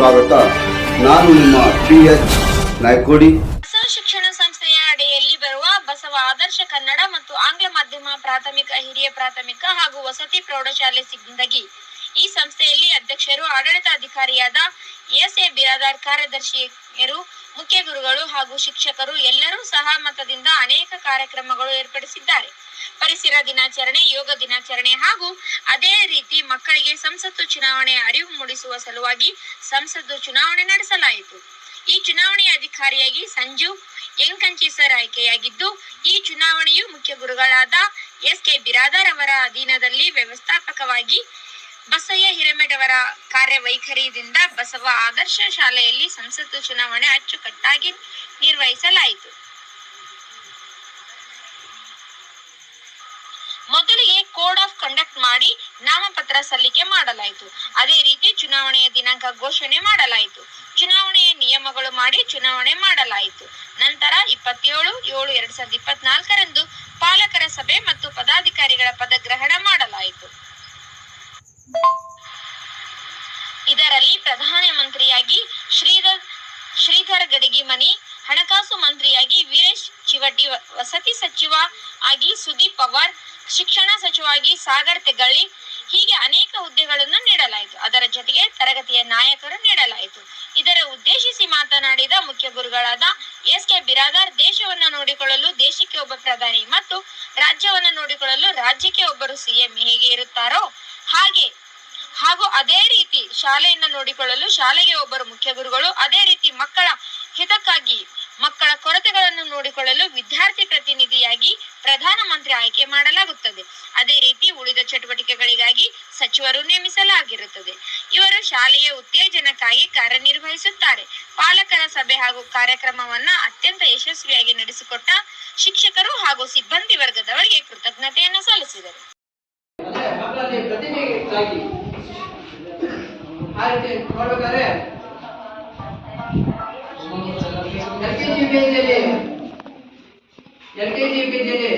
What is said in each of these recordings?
ಸ್ವಾಗತ. ನಾನು ನಿಮ್ಮ ಪಿ ಎಚ್ ನಾಯ್ಕೋಡಿ ಶಿಕ್ಷಣ ಸಂಸ್ಥೆಯ ಅಡಿಯಲ್ಲಿ ಬರುವ ಬಸವ ಆದರ್ಶ ಕನ್ನಡ ಮತ್ತು ಆಂಗ್ಲ ಮಾಧ್ಯಮ ಪ್ರಾಥಮಿಕ, ಹಿರಿಯ ಪ್ರಾಥಮಿಕ ಹಾಗೂ ವಸತಿ ಪ್ರೌಢಶಾಲೆ ಸಿಂದಗಿ ಈ ಸಂಸ್ಥೆಯಲ್ಲಿ ಅಧ್ಯಕ್ಷರು, ಆಡಳಿತಾಧಿಕಾರಿಯಾದ ಎಸ್ ಎ ಬಿರಾದಾರ್, ಕಾರ್ಯದರ್ಶಿಯರು, ಮುಖ್ಯ ಗುರುಗಳು ಹಾಗೂ ಶಿಕ್ಷಕರು ಎಲ್ಲರೂ ಸಹಮತದಿಂದ ಅನೇಕ ಕಾರ್ಯಕ್ರಮಗಳು ಏರ್ಪಡಿಸಿದ್ದಾರೆ. ಪರಿಸರ ದಿನಾಚರಣೆ, ಯೋಗ ದಿನಾಚರಣೆ ಹಾಗೂ ಅದೇ ರೀತಿ ಮಕ್ಕಳಿಗೆ ಸಂಸತ್ತು ಚುನಾವಣೆ ಅರಿವು ಮೂಡಿಸುವ ಸಲುವಾಗಿ ಸಂಸತ್ತು ಚುನಾವಣೆ ನಡೆಸಲಾಯಿತು. ಈ ಚುನಾವಣೆ ಅಧಿಕಾರಿಯಾಗಿ ಸಂಜು ಎಂಕಂಚಿಸರ್ ಆಯ್ಕೆಯಾಗಿದ್ದು, ಈ ಚುನಾವಣೆಯು ಮುಖ್ಯ ಗುರುಗಳಾದ ಎಸ್ ಕೆ ಬಿರಾದಾರ್ ಅವರ ಅಧೀನದಲ್ಲಿ ವ್ಯವಸ್ಥಾಪಕವಾಗಿ ಬಸಯ್ಯ ಅವರ ಕಾರ್ಯವೈಖರಿಯಿಂದ ಬಸವ ಆದರ್ಶ ಶಾಲೆಯಲ್ಲಿ ಸಂಸತ್ತು ಚುನಾವಣೆ ಅಚ್ಚುಕಟ್ಟಾಗಿ ನಿರ್ವಹಿಸಲಾಯಿತು. ಮೊದಲಿಗೆ ಕೋಡ್ ಆಫ್ ಕಂಡಕ್ಟ್ ಮಾಡಿ ನಾಮಪತ್ರ ಸಲ್ಲಿಕೆ ಮಾಡಲಾಯಿತು. ಅದೇ ರೀತಿ ಚುನಾವಣೆಯ ದಿನಾಂಕ ಘೋಷಣೆ ಮಾಡಲಾಯಿತು. ಚುನಾವಣೆಯ ನಿಯಮಗಳು ಮಾಡಿ ಚುನಾವಣೆ ಮಾಡಲಾಯಿತು. ನಂತರ ಇಪ್ಪತ್ತೇಳು, ಏಳು, ಎರಡ್ ಸಾವಿರದ ಇಪ್ಪತ್ನಾಲ್ಕರಂದು ಪಾಲಕರ ಸಭೆ ಮತ್ತು ಪದಾಧಿಕಾರಿಗಳ ಪದಗ್ರಹಣ ಮಾಡಲಾಯಿತು. ಪ್ರಧಾನಮಂತ್ರಿಯಾಗಿ ಶ್ರೀಧರ್ ಶ್ರೀಧರ್ ಗಡಗಿಮನಿ ಹಣಕಾಸು ಮಂತ್ರಿಯಾಗಿ ವೀರೇಶ್ ಚಿವಟಿ ವಸತಿ ಸಚಿವ ಆಗಿ ಸುದೀಪ್ ಪವಾರ್, ಶಿಕ್ಷಣ ಸಚಿವಾಗಿ ಸಾಗರ್ ತೆಗಳ್ಳಿ, ಹೀಗೆ ಅನೇಕ ಹುದ್ದೆಗಳನ್ನು ನೀಡಲಾಯಿತು. ಅದರ ಜೊತೆಗೆ ತರಗತಿಯ ನಾಯಕರು ನೀಡಲಾಯಿತು. ಇದರ ಉದ್ದೇಶಿಸಿ ಮಾತನಾಡಿದ ಮುಖ್ಯ ಗುರುಗಳಾದ ಎಸ್ ಕೆ ಬಿರಾದಾರ್, ದೇಶವನ್ನು ನೋಡಿಕೊಳ್ಳಲು ದೇಶಕ್ಕೆ ಒಬ್ಬ ಪ್ರಧಾನಿ ಮತ್ತು ರಾಜ್ಯವನ್ನು ನೋಡಿಕೊಳ್ಳಲು ರಾಜ್ಯಕ್ಕೆ ಒಬ್ಬರು ಸಿಎಂ ಹೇಗೆ ಇರುತ್ತಾರೋ ಹಾಗೆ ಹಾಗೂ ಅದೇ ರೀತಿ ಶಾಲೆಯನ್ನು ನೋಡಿಕೊಳ್ಳಲು ಶಾಲೆಗೆ ಒಬ್ಬರು ಮುಖ್ಯ ಗುರುಗಳು, ಅದೇ ರೀತಿ ಮಕ್ಕಳ ಹಿತಕ್ಕಾಗಿ ಮಕ್ಕಳ ಕೊರತೆಗಳನ್ನು ನೋಡಿಕೊಳ್ಳಲು ವಿದ್ಯಾರ್ಥಿ ಪ್ರತಿನಿಧಿಯಾಗಿ ಪ್ರಧಾನಮಂತ್ರಿ ಆಯ್ಕೆ ಮಾಡಲಾಗುತ್ತದೆ. ಅದೇ ರೀತಿ ಉಳಿದ ಚಟುವಟಿಕೆಗಳಿಗಾಗಿ ಸಚಿವರು ನೇಮಿಸಲಾಗಿರುತ್ತದೆ. ಇವರು ಶಾಲೆಯ ಉತ್ತೇಜನಕ್ಕಾಗಿ ಕಾರ್ಯನಿರ್ವಹಿಸುತ್ತಾರೆ. ಪಾಲಕರ ಸಭೆ ಹಾಗೂ ಕಾರ್ಯಕ್ರಮವನ್ನ ಅತ್ಯಂತ ಯಶಸ್ವಿಯಾಗಿ ನಡೆಸಿಕೊಟ್ಟ ಶಿಕ್ಷಕರು ಹಾಗೂ ಸಿಬ್ಬಂದಿ ವರ್ಗದವರಿಗೆ ಕೃತಜ್ಞತೆಯನ್ನು ಸಲ್ಲಿಸಿದರು. ಅಂದ್ರೆ ಮಕ್ಕಳಲ್ಲಿ ಪ್ರತಿಭೆ ಹೆಚ್ಚಾಗಿ ಆ ರೀತಿ ನೋಡ್ಬೇಕಾದ್ರೆ ಎಲ್ ಕೆ ಜಿ ಪಿಜಿಯಲ್ಲಿ ಎಲ್ ಕೆ ಜಿ ಪಿಜಿಯಲ್ಲಿ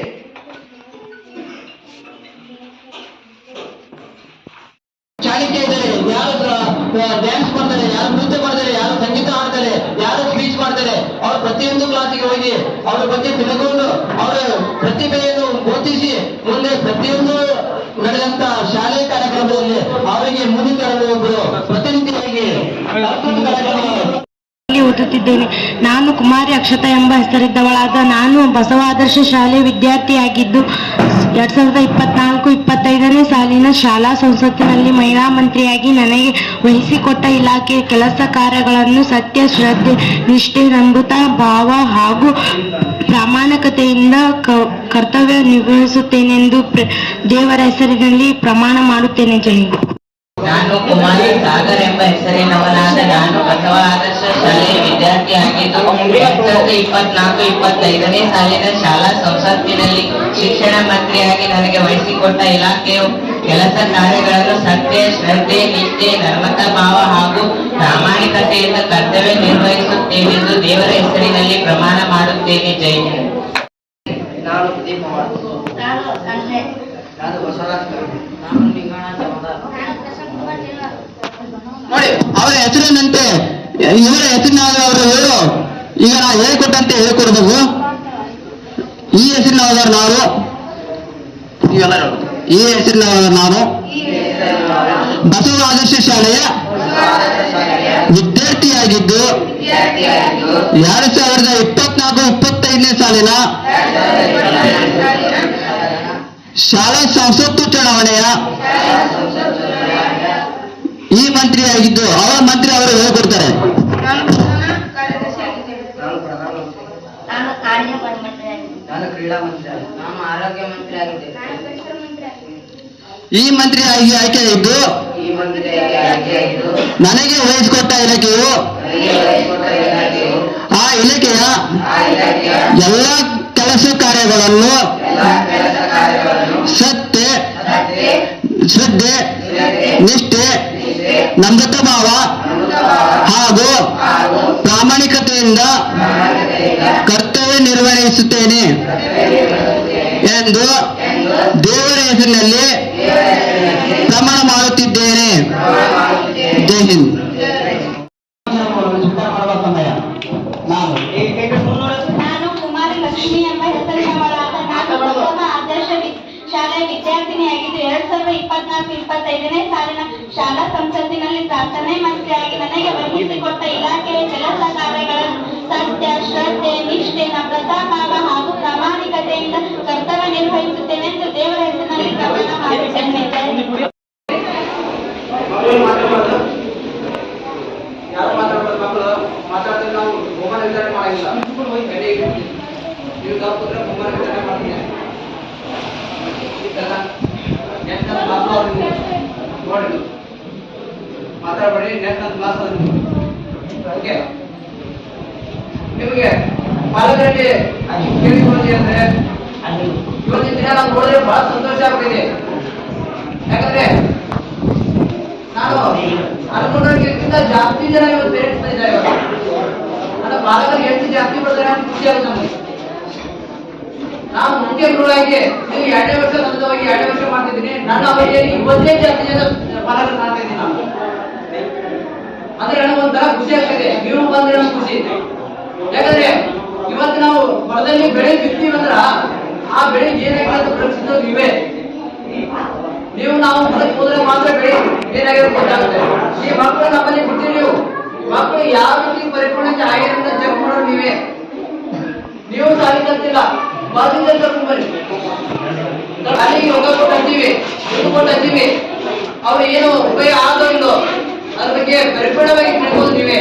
ಚಾಲಿಕೆ ಇದ್ದಾರೆ ಯಾರು ಡ್ಯಾನ್ಸ್ ಮಾಡ್ತಾರೆ, ಯಾರು ನೃತ್ಯ ಮಾಡ್ತಾರೆ, ಯಾರು ಸಂಗೀತ ಮಾಡ್ತಾರೆ ಯಾರು ಸ್ಪೀಚ್ ಮಾಡ್ತಾರೆ, ಅವ್ರ ಪ್ರತಿಯೊಂದು ಕ್ಲಾಸಿಗೆ ಹೋಗಿ ಅವ್ರ ಬಗ್ಗೆ ತಿಳ್ಕೊಂಡು ಅವರ ಪ್ರತಿಭೆಯನ್ನು ಗುರುತಿಸಿ ಮುಂದೆ ಪ್ರತಿಯೊಂದು ನಡೆದಂತ ಶಾಲೆ ಕಾರ್ಯಕ್ರಮದಲ್ಲಿ ಅವರಿಗೆ ಮುಂದೆ ತರಲು ಒಬ್ಬರು ಪ್ರತಿನಿಧಿಯಾಗಿ ಓದುತ್ತಿದ್ದೇನೆ. ನಾನು ಕುಮಾರಿ ಅಕ್ಷತಾ ಎಂಬ ಹೆಸರಿದ್ದವಳಾದ ನಾನು ಬಸವಾದರ್ಶ ಶಾಲೆ ವಿದ್ಯಾರ್ಥಿಯಾಗಿದ್ದು, ಎರಡ್ ಸಾವಿರದ ಇಪ್ಪತ್ನಾಲ್ಕು, ಇಪ್ಪತ್ತೈದನೇ ಸಾಲಿನ ಶಾಲಾ ಸಂಸತ್ತಿನಲ್ಲಿ ಮಹಿಳಾ ಮಂತ್ರಿಯಾಗಿ ನನಗೆ ವಹಿಸಿಕೊಟ್ಟ ಇಲಾಖೆಯ ಕೆಲಸ ಕಾರ್ಯಗಳನ್ನು ಸತ್ಯ, ಶ್ರದ್ಧೆ, ನಿಷ್ಠೆ, ನಂಬುತ, ಭಾವ ಹಾಗೂ ಪ್ರಾಮಾಣಿಕತೆಯಿಂದ ಕರ್ತವ್ಯ ನಿರ್ವಹಿಸುತ್ತೇನೆಂದು ದೇವರ ಹೆಸರಿನಲ್ಲಿ ಪ್ರಮಾಣ ಮಾಡುತ್ತೇನೆ ಜನಿ ನಾನು ಕುಮಾರಿ ಸಾಗರ್ ಎಂಬ ಹೆಸರಿನವನಾದ ನಾನು ಬಸವ ಆದರ್ಶ ಶಾಲೆಯ ವಿದ್ಯಾರ್ಥಿಯಾಗಿದ್ದು ಎರಡ್ ಸಾವಿರದ ಇಪ್ಪತ್ನಾಲ್ಕು, ಇಪ್ಪತ್ತೈದನೇ ಸಾಲಿನ ಶಾಲಾ ಸಂಸತ್ತಿನಲ್ಲಿ ಶಿಕ್ಷಣ ಮಂತ್ರಿಯಾಗಿ ನನಗೆ ವಹಿಸಿಕೊಟ್ಟ ಇಲಾಖೆಯು ಕೆಲಸ ಕಾರ್ಯಗಳನ್ನು ಸತ್ಯ, ಶ್ರದ್ಧೆ ನಿಷ್ಠೆ ನರ್ಮತಾ ಭಾವ ಹಾಗೂ ಪ್ರಾಮಾಣಿಕತೆಯಿಂದ ಕರ್ತವ್ಯ ನಿರ್ವಹಿಸುತ್ತೇನೆಂದು ದೇವರ ಹೆಸರಿನಲ್ಲಿ ಪ್ರಮಾಣ ಮಾಡುತ್ತೇನೆ ಜೈ ನಾನು ಸುದೀಪ್ ನಾನು ಬಸವರಾಜ್ ನಾನು ಜಮದಾರ್ ನೋಡಿ, ಅವರ ಹೆಸರಿನಂತೆ, ಇವರ ಹೆಸರಿನಾದ ಅವರು ಹೇಳು. ಈಗ ನಾವು ಹೇಳ್ಕೊಟ್ಟಂತೆ ಹೇಳ್ಕೊಡ್ಬೇಕು. ಈ ಹೆಸರಿನವರು ನಾವು? ನೀವೆಲ್ಲ. ಈ ಹೆಸರಿನವರು ನಾನು? ಬಸವ ಆದರ್ಶ ಶಾಲೆಯ ವಿದ್ಯಾರ್ಥಿಯಾಗಿದ್ದು ಎರಡ್ ಸಾವಿರದ ಇಪ್ಪತ್ನಾಲ್ಕು ಇಪ್ಪತ್ತೈದನೇ ಸಾಲಿನ? ಶಾಲಾ ಸಂಸತ್ತು ಚುನಾವಣೆಯ? ಈ ಮಂತ್ರಿಯಾಗಿದ್ದು ಅವರ ಮಂತ್ರಿ ಅವರು ಹೇಳ್ಕೊಡ್ತಾರೆ. ಈ ಮಂತ್ರಿಯಾಗಿ ಆಯ್ಕೆಯಾಗಿದ್ದು ಈ ಮಂತ್ರಿಯಾಗಿ ಆಯ್ಕೆಯಾಗಿದ್ದು ನನಗೆ ವಹಿಸಿಕೊಟ್ಟ ಇಲಾಖೆಯು ಆ ಇಲಾಖೆಯ ಎಲ್ಲ ಕೆಲಸ ಕಾರ್ಯಗಳನ್ನು ಸತ್ಯ, ಶ್ರದ್ಧೆ, ನಿಷ್ಠೆ ನಮ್ರತಾ ಭಾವ ಹಾಗೂ ಪ್ರಾಮಾಣಿಕತೆಯಿಂದ ಕರ್ತವ್ಯ ನಿರ್ವಹಿಸುತ್ತೇನೆ ಎಂದು ದೇವರ ಹೆಸರಿನಲ್ಲಿ ಪ್ರಮಾಣ ಮಾಡುತ್ತಿದ್ದೇನೆ ಜೈ ಹಿಂದ್ ನಾನು ಕುಮಾರಿ ಲಕ್ಷ್ಮಿ ಎಂಬ ಹೆಸರಿನವಳಾದ ನಾನು ಪ್ರಥಮ ಆದರ್ಶ ವಿ- ಶಾಲೆಯ ವಿದ್ಯಾರ್ಥಿನಿಯಾಗಿದ್ದು ಎರಡ್ ಸಾವಿರದ ಇಪ್ಪತ್ನಾಲ್ಕು ಇಪ್ಪತ್ತೈದನೇ ಸಾಲಿನ ಶಾಲಾ ಸಂಸತ್ತಿನಲ್ಲಿ ಪ್ರಾರ್ಥನೆ ಮಂತ್ರಿಯಾಗಿ ನನಗೆ ವಹಿಸಿಕೊಟ್ಟ ಇಲಾಖೆಯ ಕೆಲಸ ಕಾರ್ಯಗಳನ್ನು ಸತ್ಯ ಶ್ರದ್ಧೆ ನಿಷ್ಠೆ ನಮ್ರತಾ ಭಾವ ಹಾಗೂ ಪ್ರಾಮಾಣಿಕತೆಯಿಂದ ಕರ್ತವ್ಯ ನಿರ್ವಹಿಸುತ್ತೇನೆಂದು ದೇವರ ಹೆಸರಿನಲ್ಲಿ ಪ್ರಮಾಣ ಮಾಡಿದ್ದೇನೆ ಮಕ್ಕಳು ಮಾತಾಡ್ಬಾರ್ದು ಯಾರು ಮಾತಾಡ್ಬಾರ್ದು ಮಕ್ಕಳು ಮಾತಾಡ್ತಿದ್ರೆ ನಾವು ಬಹುಮಾನ ವಿತರಣೆ ಮಾಡಂಗಿಲ್ಲ ಕಡೆ ಇಟ್ಬಿಡಿ. ನೀವು ತಪ್ಪು ಕೂತ್ರೆ ಬಹುಮಾನ ವಿತರಣೆ ಮಾಡ್ತೀನಿ ಆಯ್ತಲ್ಲ? ನೆಕ್ಸ್ಟ್ ನನ್ನ ಕ್ಲಾಸ್ ಅವ್ರು ನೀವು ನೋಡಿ ಮಾತಾಡಬೇಡಿ ನೆಕ್ಸ್ಟ್ ನನ್ನ ಕ್ಲಾಸ್ ಅವ್ರು ನೀವು ಓಕೆ ನಿಮಗೆ ಪಾಲಕರಲ್ಲಿ ಕೇಳಿಕೊಳ್ಳಿ ಅಂದ್ರೆ ಇವತ್ತಿನ ದಿನ ಬಹಳ ಸಂತೋಷ ಯಾಕಂದ್ರೆ ನಾನು ಅನ್ಕೊಂಡೋರ್ಗಿಂತ ಜಾಸ್ತಿ ಜನ ಇವತ್ತು ಪೇರೆಂಟ್ಸ್ ಇದ್ದಾರೆ ಜಾಸ್ತಿ ಖುಷಿ ಆಗುತ್ತೆ ನಮಗೆ ಗುರುವಾಗಿ ನೀವು ಎರಡೇ ವರ್ಷ ಎರಡೇ ವರ್ಷ ಮಾಡ್ತಿದ್ದೀನಿ. ನನ್ನ ಅವಧಿಯಲ್ಲಿ ಇವತ್ತೇ ಜನ ಬಾಲಕರು ಮಾಡ್ತಾ ಇದ್ದೀನಿ ನಾನು ಅಂದ್ರೆ ನನಗೊಂಥರ ಖುಷಿ ಆಗ್ತಿದೆ. ನೀವು ಬಂದ್ರೆ ನಮ್ಗೆ ಖುಷಿ. ಹೊಲದಲ್ಲಿ ಬೆಳೆ ಬಿತ್ತೀವಂದ್ರ ಆ ಬೆಳೆಗೆ ಏನಾಗಿರೋದು ಪ್ರಶ್ನೆ ನೀವೇ ನೀವು ನಾವು ಹೊಲಕ್ಕೆ ಹೋದ್ರೆ ಮಾತ್ರ ಬೆಳೆ ಏನಾಗಿರೋ ಗೊತ್ತಾಗುತ್ತೆ. ಈ ಮಕ್ಕಳು ನಮ್ಮಲ್ಲಿ ಬಿಟ್ಟಿರಿ ನೀವು. ಮಕ್ಕಳು ಯಾವ ರೀತಿ ಪರಿಪೂರ್ಣತೆ ಆಗಿರಂತ ಚೆಕ್ ಮಾಡೋರು ನೀವೇ. ನೀವು ಸಾಲಿ ಕಲ್ತಿಲ್ಲ ಬರ್ರಿ ಅಲ್ಲಿಗೆ ಯೋಗ ಕೊಟ್ಟಂತೀವಿ ಇದು ಕೊಟ್ಟು ಅವ್ರು ಏನು ಉಪಯೋಗ ಆಗೋ ಇಲ್ಲೋ, ಅದ್ರ ಬಗ್ಗೆ ಪರಿಪೂರ್ಣವಾಗಿ ತಿಳ್ಕೊಂಡು ನೀವೇ.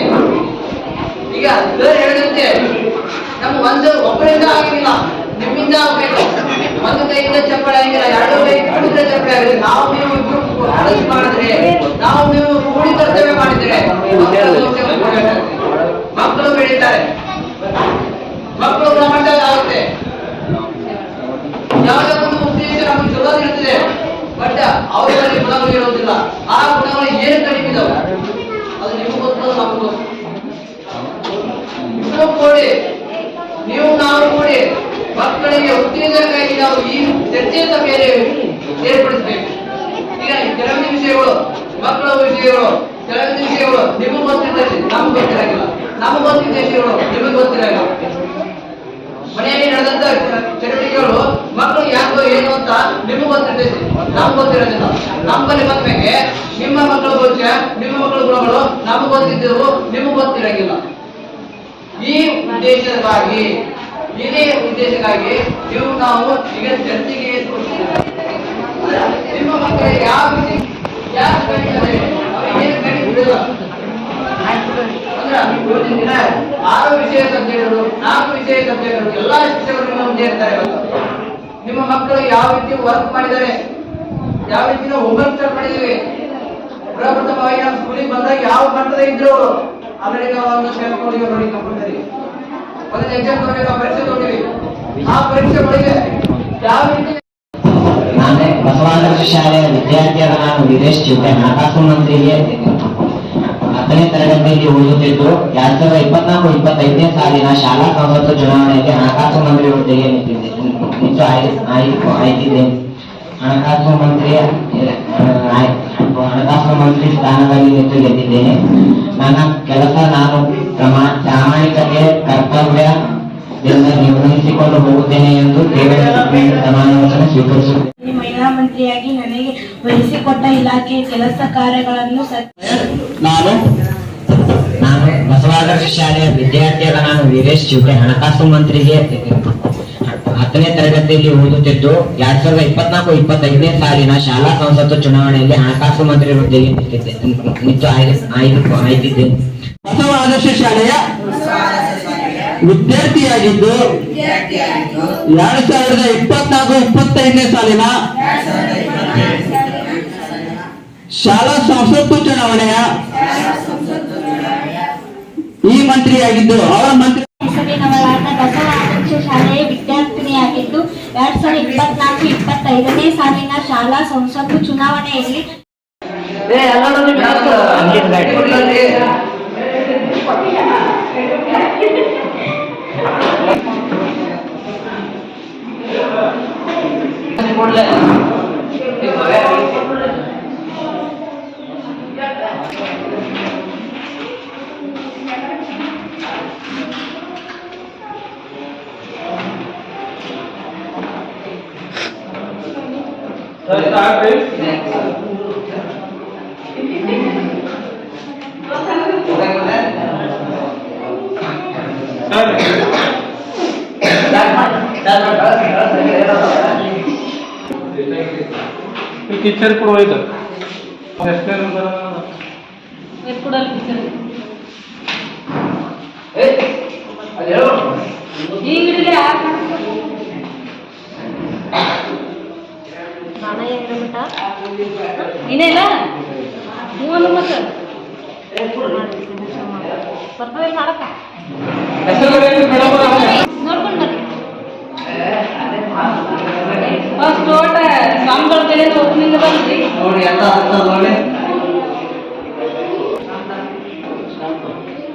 ನಮ್ಮ ಒಂದು ಒಬ್ಬರಿಂದ ಆಗಿಲ್ಲ. ನಿಮ್ಮಿಂದ ಆಗ್ಬೇಕು. ಒಂದು ಕೈಯಿಂದ ಚಪ್ಪಳೆ ಆಗಿಲ್ಲ, ಎರಡು ಕೈ ಕೂಡಿದ್ರೆ ಚಪ್ಪಳೆ ಆಗಿದೆ ನಾವು ನೀವು ಅಳಸಿ ಮಾಡಿದ್ರೆ, ನಾವು ನೀವು ಕೂಡಿ ಕರ್ತವ್ಯ ಮಾಡಿದ್ರೆ, ಮಕ್ಕಳು ಬೆಳೀತಾರೆ. ಮಕ್ಕಳು ಗುಣಮಟ್ಟ ಆಗುತ್ತೆ. ಯಾವುದೇ ಒಂದು ಉದ್ದೇಶ ನಮಗೆ ಚಲೋ ಇರ್ತದೆ ಬಟ್ ಅವರಲ್ಲಿ ಗುಣಗಳು ಮಕ್ಕಳಿಗೆ ಉತ್ತೇಜನಕ್ಕಾಗಿ ನಾವು ಈ ಚರ್ಚೆ ಸಭೆಯಲ್ಲಿ ಏರ್ಪಡಿಸಬೇಕು. ಈಗ ಕೆಲವೊಂದು ವಿಷಯಗಳು, ಮಕ್ಕಳ ವಿಷಯಗಳು, ಕೆಲವೊಂದು ವಿಷಯಗಳು ನಿಮಗೆ ಗೊತ್ತಿರ್ತದೆ ನಮ್ಗೆ ಗೊತ್ತಿರಾಗಿಲ್ಲ. ನಮ್ಗೆ ಗೊತ್ತಿದ್ದ ವಿಷಯಗಳು ನಿಮಗೆ ಗೊತ್ತಿರಂಗಿಲ್ಲ. ಮನೆಯಲ್ಲಿ ನಡೆದಂತ ಚಟುವಟಿಕೆಗಳು ಮಕ್ಕಳು ಯಾಕೋ ಏನು ಅಂತ ನಿಮಗೆ ಗೊತ್ತಿರ್ತೈತಿ. ನಮ್ಗೆ ಗೊತ್ತಿರೋದಿಲ್ಲ. ನಮ್ಮಲ್ಲಿ ಬಂದ್ಮೇಲೆ ನಿಮ್ಮ ಮಕ್ಕಳ ಭವಿಷ್ಯ, ನಿಮ್ಮ ಮಕ್ಕಳ ಗುಣಗಳು ನಮಗೆ ಗೊತ್ತಿದ್ದವು, ನಿಮಗೆ ಗೊತ್ತಿರಂಗಿಲ್ಲ. ಈ ಉದ್ದೇಶಕ್ಕಾಗಿ ಇದೇ ಉದ್ದೇಶಕ್ಕಾಗಿ ನೀವು ನಾವು ಈಗ ಜನತೆಗೆ. ನಿಮ್ಮ ಮಕ್ಕಳಿಗೆ ಯಾವ ಯಾವ ಆರು ವಿಷಯ ಸಬ್ಜೆಕ್ಟ್ಗಳು ನಾಲ್ಕು ವಿಷಯ ಸಬ್ಜೆಕ್ಟ್ಗಳು ಎಲ್ಲಾ ಶಿಕ್ಷಕರು ನಿಮ್ಮ ಮುಂದೆ ಇರ್ತಾರೆ ನಿಮ್ಮ ಮಕ್ಕಳು ಯಾವ ರೀತಿ ವರ್ಕ್ ಮಾಡಿದ್ದಾರೆ? ಯಾವ ರೀತಿ ಹೋಮ್ವರ್ಕ್ ಮಾಡಿದೀವಿ ಪ್ರಪ್ರಥಮವಾಗಿ ಸ್ಕೂಲಿಗೆ ಬಂದಾಗ ಯಾವ ಮಟ್ಟದ ಇದ್ರು ಅವರು? ಒಂದು ಕೇಳ್ಕೊಂಡಿವಿ ನೋಡಿ ಕಂಪಲ್ಸರಿ ಒಂದು ಎಕ್ಸಾಮ್ ತಗೊಂಡಿವಿ ಪರೀಕ್ಷೆ ತಗೊಂಡಿವಿ ಆ ಪರೀಕ್ಷೆ ಒಳಗೆ ಯಾವ ರೀತಿ ನಾನು ಬಸವಾದರ್ಶ ಶಾಲೆಯ ವಿದ್ಯಾರ್ಥಿಯಾದ ನಾನು ವೀರೇಶ್ ಚಿಟ್ಟೆ ಹಣಕಾಸು ಮಂತ್ರಿಗೆ ಹತ್ತನೇ ತರಗತಿಯಲ್ಲಿ ಓದುತ್ತಿದ್ದು, ಎರಡ್ ಸಾವಿರದ ಇಪ್ಪತ್ನಾಲ್ಕು, ಇಪ್ಪತ್ತೈದನೇ ಸಾಲಿನ ಶಾಲಾ ಸಂಸತ್ತು ಚುನಾವಣೆಯಲ್ಲಿ ಹಣಕಾಸು ಮಂತ್ರಿ ಹುದ್ದೆಗೆ ನಿಂತಿದ್ದೆ. ನಿಂತು ಆಯ್ದು ಹಣಕಾಸು ಮಂತ್ರಿಯ ಹಣಕಾಸು ಮಂತ್ರಿ ಸ್ಥಾನದಲ್ಲಿ ನಿಂತು ಗೆದ್ದಿದ್ದೇನೆ. ನನ್ನ ಕೆಲಸ ನಾನು ಪ್ರಮಾ ಪ್ರಾಮಾಣಿಕತೆ ಕರ್ತವ್ಯದಿಂದ ನಿರ್ವಹಿಸಿಕೊಂಡು ಹೋಗುತ್ತೇನೆ ಎಂದು ದೇವರ ಪ್ರಮಾಣವನ್ನು ಸ್ವೀಕರಿಸುತ್ತೇನೆ. ಮಹಿಳಾ ಮಂತ್ರಿಯಾಗಿ ನನಗೆ ವಹಿಸಿಕೊಟ್ಟ ಇಲಾಖೆ ಕೆಲಸ ಕಾರ್ಯಗಳನ್ನು ಸತ್ಯ ನಾನು ನಾನು ಬಸವಾದರ್ಶ ಶಾಲೆಯ ವಿದ್ಯಾರ್ಥಿಯಾದ ನಾನು ವೀರೇಶ್ ಚಿವಟೆ ಹಣಕಾಸು ಮಂತ್ರಿಗೆ ಹತ್ತನೇ ತರಗತಿಯಲ್ಲಿ ಓದುತ್ತಿದ್ದು ಎರಡ್ ಸಾವಿರದ ಇಪ್ಪತ್ನಾಲ್ಕು ಇಪ್ಪತ್ತೈದನೇ ಸಾಲಿನ ಶಾಲಾ ಸಂಸತ್ತು ಚುನಾವಣೆಯಲ್ಲಿ ಹಣಕಾಸು ಮಂತ್ರಿ ಹುದ್ದೆಗೆ ನಿಂತಿದ್ದೆ ನಿಂತು ಆಯ್ತಿದ್ದೇನೆ ಬಸವ ಆದರ್ಶ ಶಾಲೆಯ ವಿದ್ಯಾರ್ಥಿಯಾಗಿದ್ದು ಎರಡ್ ಸಾವಿರದ ಇಪ್ಪತ್ನಾಲ್ಕು ಇಪ್ಪತ್ತೈದನೇ ಸಾಲಿನ ಶಾಲಾ ಸಂಸತ್ತು ಚುನಾವಣೆಯ ಈ ಮಂತ್ರಿಯಾಗಿದ್ದು ಅವರ ಮಂತ್ರಿ ಶಾಲೆಯ ಬಸವ ಆದರ್ಶ ಶಾಲೆಯ ವಿದ್ಯಾರ್ಥಿನಿಯಾಗಿದ್ದು ಎರಡ್ ಸಾವಿರದ ಇಪ್ಪತ್ನಾಲ್ಕು ಇಪ್ಪತ್ತೈದನೇ ಸಾಲಿನ ಶಾಲಾ ಸಂಸತ್ತು ಚುನಾವಣೆಯಲ್ಲಿ ಏ ಎಲ್ಲರೂ ನಿಮ್ಮ ಹೆಸರು ಕೊಡ್ಲಲ್ಲಿ. ಕೊಡ್ಲೆ. ಕಿಚರ್ ಕೂಡ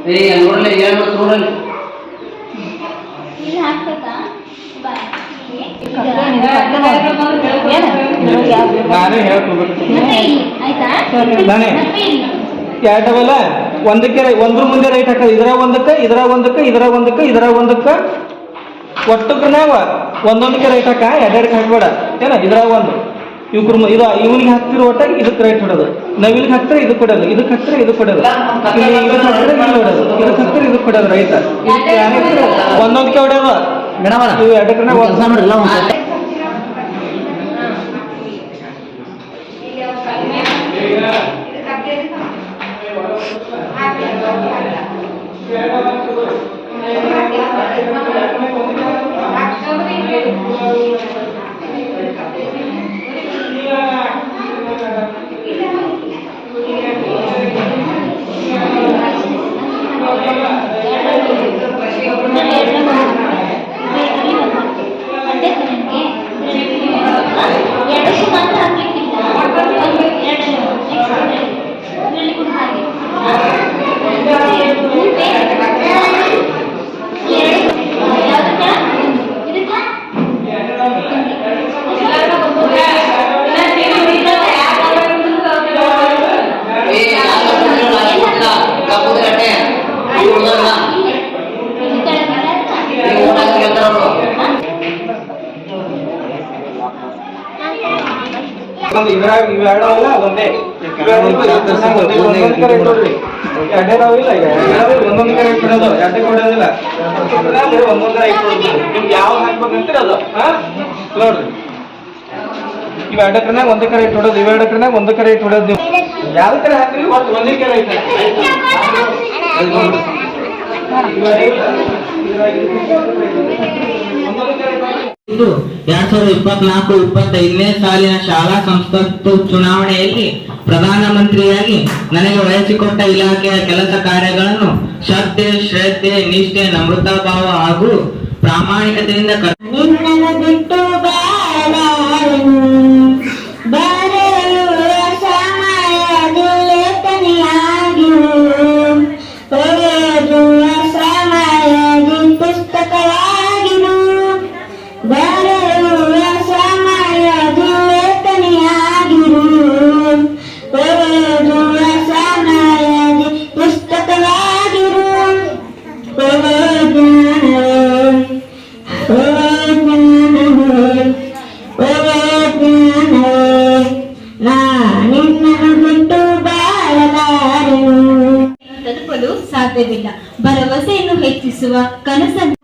ಏ ನೋಡಲಿ ಏನು? ನೋಡಲಿ ನಾನೇ ಹೇಳ್ಕೊಬೇಕು ಆಯ್ತಾ? ನಾನೇ. ಮತ್ತೆ ಒಂದಕ್ಕೆ ಒಂದ್ರ ಮುಂದೆ ರೈಟ್ ಹಾಕ ಇದರ ಒಂದಕ್ಕೆ ಇದರ ಒಂದಕ್ಕೆ ಇದರ ಒಂದಕ್ಕೆ ಇದರ ಒಂದಕ್ಕೆ. ಒಟ್ಟಕ್ಕೆ ನಾವ ಒಂದೊಂದಕ್ಕೆ ರೈಟ್ ಹಾಕ ಎರಡೆರಡು ಹಾಕ್ಬೇಡ. ಏನ? ಇದರ ಒಂದು. ಇವ್ರ ಇದು ಇವನಿಗೆ ಹಾಕ್ತಿರೋ ಒಟ್ಟಾಗಿ ಇದಕ್ಕೆ ರೈಟ್ ಹೊಡೋದು. ನವಿಲಿಗೆ ಹಾಕ್ತಾರೆ ಇದು ಕೊಡೋದು ಇದಕ್ಕೆ ಹಾಕ್ತಾರೆ ಇದು ಕೊಡೋದು ಇಲ್ಲಿ ಇದಕ್ಕೆ ಹಾಕ್ತಾರೆ ಇಲ್ಲಿ ಹೊಡೋದು. ಇದಕ್ಕೆ ಹಾಕ್ತಾರೆ ಇದಕ್ಕೆ ಕೊಡೋದು ರೈತ. ಒಂದೊಂದಕ್ಕೆ ಹೊಡೆಯೋದು ಮೇಡಮ್ ಇವು ಎರಡಕ್ಕೆ ಕೆಲಸ ಮಾಡಿಲ್ಲ ಒಂದೊಂದು ಕರೆ ಕೊಡೋದು ಎರಡೇ ಕೊಡೋದಿಲ್ಲ ಒಂದೊಂದು ಕರೆ ಕೊಡೋದು ನಿಮ್ಗೆ ಯಾವ ಹಾಕ್ಬೇಕಂತೀರ ಅದು ನೋಡ್ರಿ ಇವ್ ಎರಡು ಕರೆನಾಗ ಒಂದೇ ಕರೆ ಇಟ್ಟು ಹೊಡೋದು ಎರಡ ಕರೆನಾಗ ಒಂದೇ ಕರೆ ಇಟ್ಟು ಹೊಡೋದು ನೀವು ಯಾವ ಕರೆ ಹಾಕ್ರಿ ಒಟ್ಟು ಒಂದೇ ಕರೆ ಐತೆ ಎರಡ್ ಸಾವಿರದ ಇಪ್ಪತ್ನಾಲ್ಕು, ಇಪ್ಪತ್ತೈದನೇ ಸಾಲಿನ ಶಾಲಾ ಸಂಸ್ಥೆ ಚುನಾವಣೆಯಲ್ಲಿ ಪ್ರಧಾನಮಂತ್ರಿಯಾಗಿ ನನಗೆ ವಹಿಸಿಕೊಟ್ಟ ಇಲಾಖೆಯ ಕೆಲಸ ಕಾರ್ಯಗಳನ್ನು ಶ್ರದ್ಧೆ ಶ್ರದ್ಧೆ, ನಿಷ್ಠೆ ನಮೃತಾಭಾವ ಭಾವ ಹಾಗೂ ಪ್ರಾಮಾಣಿಕತೆಯಿಂದ スは金ん